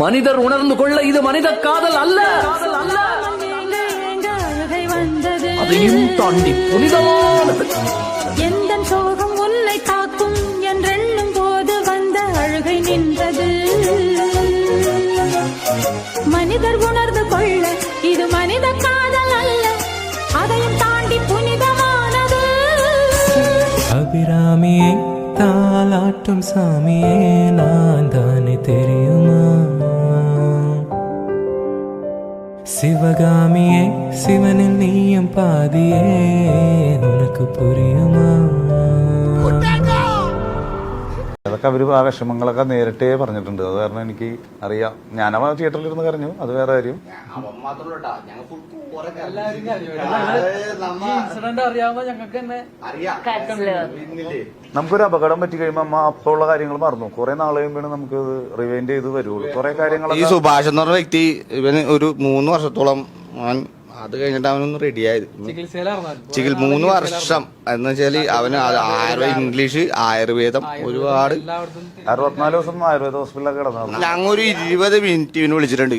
மனிதர் உணர்ந்து கொள்ள இது மனித காதல் அல்ல. அதையும் தாண்டி புனிதமானது. எந்த சோகம் உன்னை தாக்கும் என்றெண்ணும் போது வந்த அழுகை நின்றது. மனிதர் உணர்ந்து கொள்ள இது மனித காதல் அல்ல. அதையும் தாண்டி புனிதமானது. அபிராமியே தாலாட்டும் சாமியே நான் தானே தெரியுமா? சிவகாமியே சிவனில் நீயும் பாதியே உனக்கு புரியுமா? അതൊക്കെ അവർ ആ വിഷമങ്ങളൊക്കെ നേരിട്ടേ പറഞ്ഞിട്ടുണ്ട്. അത് കാരണം എനിക്ക് അറിയാം. ഞാനവ തിയേറ്ററിൽ ഇരുന്ന് കരഞ്ഞു. അത് വേറെ കാര്യം. നമുക്കൊരു അപകടം പറ്റി കഴിയുമ്പോൾ അമ്മ അപ്പോൾ ഉള്ള കാര്യങ്ങൾ മറന്നു. കുറെ നാൾ കഴിയുമ്പോഴാണ് നമുക്ക് റിവൈൻഡ് ചെയ്ത് വരുള്ളൂ. കുറെ ഈ കാര്യങ്ങൾ സുഭാഷ് എന്ന് പറഞ്ഞ വ്യക്തി ഇവന് ഒരു മൂന്ന് വർഷത്തോളം അത് കഴിഞ്ഞിട്ട് അവനൊന്ന് റെഡിയായത് ചികിത്സയിലായിരുന്നു ചികിത്സ മൂന്ന് വർഷം. എന്ന് വെച്ചാൽ അവന് ആയുർവേദ ഇംഗ്ലീഷ് ആയുർവേദം ഒരുപാട്. അറുപത്തിനാല് ദിവസം ആയുർവേദ ഹോസ്പിറ്റലൊക്കെ കിടന്നു ഞങ്ങൾ ഒരു ഇരുപത് മിനിറ്റ് ഇവന് വിളിച്ചിട്ടുണ്ട്.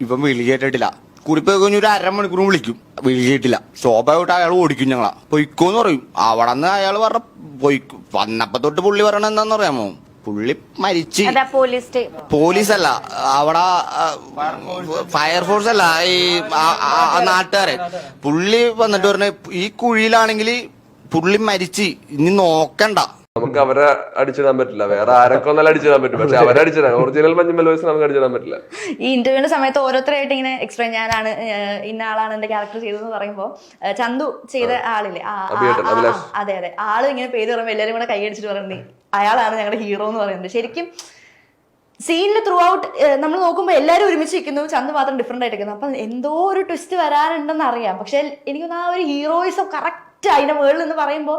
ഇവൻ വിളി കേട്ടിട്ടില്ല. കൂടിപ്പോയി കഴിഞ്ഞ ഒരു അരമണിക്കൂർ വിളിക്കും. വിളി കേട്ടില്ല. സ്വാഭാവികമായിട്ട് അയാൾ ഓടിക്കും ഞങ്ങളാ. പൊയ്ക്കോന്ന് പറയും. അവിടെ നിന്ന് അയാൾ പറഞ്ഞ പൊയ്ക്കും. വന്നപ്പോ തൊട്ട് പുള്ളി പറയണ എന്താന്ന് പറയാമോ പുള്ളി മരിച്ച്. പോലീസ് അല്ല അവിടെ ഫയർഫോഴ്സ് അല്ല ഈ നാട്ടുകാരെ. പുള്ളി വന്നിട്ട് പറഞ്ഞ ഈ കുഴിയിലാണെങ്കിൽ പുള്ളി മരിച്ച് ഇനി നോക്കണ്ട. നമുക്ക് അവരെ അടിച്ചിടാൻ പറ്റില്ല. വേറെ ആരൊക്കെ ഒന്നല്ല അടിച്ചിടാൻ പറ്റും. പക്ഷെ അവരെ അടിച്ചിടാൻ ഒറിജിനൽ മഞ്ഞുമൽ വോയിസ് നമുക്ക് അടിച്ചിടാൻ പറ്റില്ല. ഈ ഇന്റർവ്യൂവിന്റെ സമയത്ത് ഓരോരുത്തരായിട്ട് ഇങ്ങനെ എക്സ്പ്ലെയിൻ ഞാനാണ് ഇന്ന ആളാണ് എന്റെ ക്യാരക്ടർ ചെയ്തതെന്ന് പറയുമ്പോൾ ചന്തു ചെയ്ത ആളില്ലേ? അതെ അതെ. ആൾ ഇങ്ങനെ പേര് പറയുമ്പോൾ എല്ലാരും കൂടെ കൈയടിച്ചിട്ട് പറയുന്നത് അയാളാണ് ഞങ്ങളുടെ ഹീറോ എന്ന് പറയുന്നത്. ശരിക്കും സീനിൽ ത്രൂ ഔട്ട് നമ്മൾ നോക്കുമ്പോൾ എല്ലാവരും ഒരുമിച്ച് നിൽക്കുന്നു. ചന്ത് മാത്രം ഡിഫറെന്റ് ആയിട്ട് നിൽക്കുന്നു. അപ്പം എന്തോ ഒരു ട്വിസ്റ്റ് വരാനുണ്ടെന്ന് അറിയാം. പക്ഷെ എനിക്കൊന്ന് ആ ഒരു ഹീറോയിസം കറക്റ്റ് അതിന്റെ വേൾഡ് എന്ന് പറയുമ്പോൾ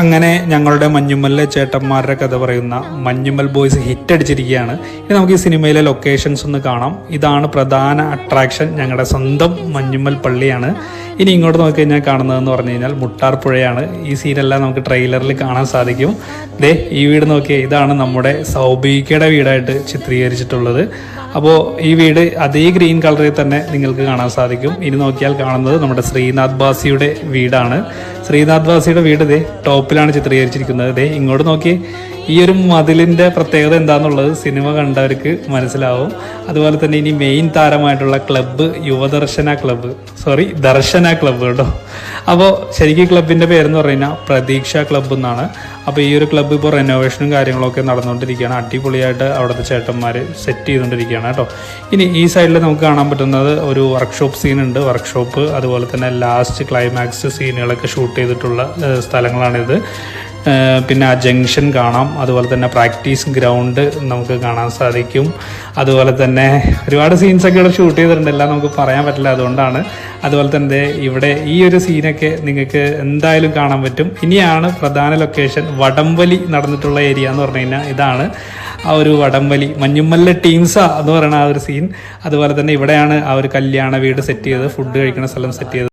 അങ്ങനെ ഞങ്ങളുടെ മഞ്ഞുമ്മലിലെ ചേട്ടന്മാരുടെ കഥ പറയുന്ന മഞ്ഞുമ്മൽ ബോയ്സ് ഹിറ്റ് അടിച്ചിരിക്കുകയാണ്. ഇനി നമുക്ക് ഈ സിനിമയിലെ ലൊക്കേഷൻസ് ഒന്ന് കാണാം. ഇതാണ് പ്രധാന അട്രാക്ഷൻ ഞങ്ങളുടെ സ്വന്തം മഞ്ഞുമ്മൽ പള്ളിയാണ്. ഇനി ഇങ്ങോട്ട് നോക്കി കഴിഞ്ഞാൽ കാണുന്നതെന്ന് പറഞ്ഞു കഴിഞ്ഞാൽ മുട്ടാർ പുഴയാണ് ഈ സീനെല്ലാം നമുക്ക് ട്രെയിലറിൽ കാണാൻ സാധിക്കും. ദേ ഈ വീട് നോക്കിയാൽ ഇതാണ് നമ്മുടെ സൗബികയുടെ വീടായിട്ട് ചിത്രീകരിച്ചിട്ടുള്ളത്. അപ്പോൾ ഈ വീട് അതേ ഗ്രീൻ കളറിൽ തന്നെ നിങ്ങൾക്ക് കാണാൻ സാധിക്കും. ഇനി നോക്കിയാൽ കാണുന്നത് നമ്മുടെ ശ്രീനാഥ് ബാസിയുടെ വീടാണ്. ശ്രീനാഥ് ബാസിയുടെ വീട് ഇതേ ടോപ്പിലാണ് ചിത്രീകരിച്ചിരിക്കുന്നത്. ദേ ഇങ്ങോട്ട് നോക്കി. ഈ ഒരു മതിലിന്റെ പ്രത്യേകത എന്താണെന്നുള്ളത് സിനിമ കണ്ടവർക്ക് മനസ്സിലാവും. അതുപോലെ തന്നെ ഇനി main താരമായിട്ടുള്ള club Yuvadarshana club sorry Darshana club കേട്ടോ. അപ്പോൾ ശരിക്കും ക്ലബിന്റെ പേരെന്ന് പറഞ്ഞു കഴിഞ്ഞാൽ പ്രതീക്ഷ ക്ലബ്ബ് എന്നാണ്. അപ്പോൾ ഈ ഒരു ക്ലബ്ബ് ഇപ്പോൾ റെനോവേഷനും കാര്യങ്ങളൊക്കെ നടന്നുകൊണ്ടിരിക്കുകയാണ്. അടിപൊളിയായിട്ട് അവിടുത്തെ ചേട്ടന്മാർ സെറ്റ് ചെയ്തുകൊണ്ടിരിക്കുകയാണ് കേട്ടോ. ഇനി ഈ സൈഡിൽ നമുക്ക് കാണാൻ പറ്റുന്നത് ഒരു വർക്ക്ഷോപ്പ് സീൻ ഉണ്ട്. വർക്ക്ഷോപ്പ് അതുപോലെ തന്നെ ലാസ്റ്റ് ക്ലൈമാക്സ് സീനുകളൊക്കെ ഷൂട്ട് ചെയ്തിട്ടുള്ള സ്ഥലങ്ങളാണിത്. പിന്നെ ആ ജംഗ്ഷൻ കാണാം. അതുപോലെ തന്നെ പ്രാക്ടീസ് ഗ്രൗണ്ട് നമുക്ക് കാണാൻ സാധിക്കും. അതുപോലെ തന്നെ ഒരുപാട് സീൻസൊക്കെ ഇവിടെ ഷൂട്ട് ചെയ്തിട്ടുണ്ട്. എല്ലാം നമുക്ക് പറയാൻ പറ്റില്ല അതുകൊണ്ടാണ്. അതുപോലെ തന്നെ ഇവിടെ ഈ ഒരു സീനൊക്കെ നിങ്ങൾക്ക് എന്തായാലും കാണാൻ പറ്റും. ഇനിയാണ് പ്രധാന ലൊക്കേഷൻ വടംവലി നടന്നിട്ടുള്ള ഏരിയ എന്ന് പറഞ്ഞു കഴിഞ്ഞാൽ ഇതാണ് ആ ഒരു വടംവലി. മഞ്ഞുമല്ല ടീംസ എന്ന് പറയുന്ന ആ ഒരു സീൻ അതുപോലെ തന്നെ ഇവിടെയാണ് ആ ഒരു കല്യാണ വീട് സെറ്റ് ചെയ്തത്. ഫുഡ് കഴിക്കുന്ന സ്ഥലം സെറ്റ് ചെയ്തത്.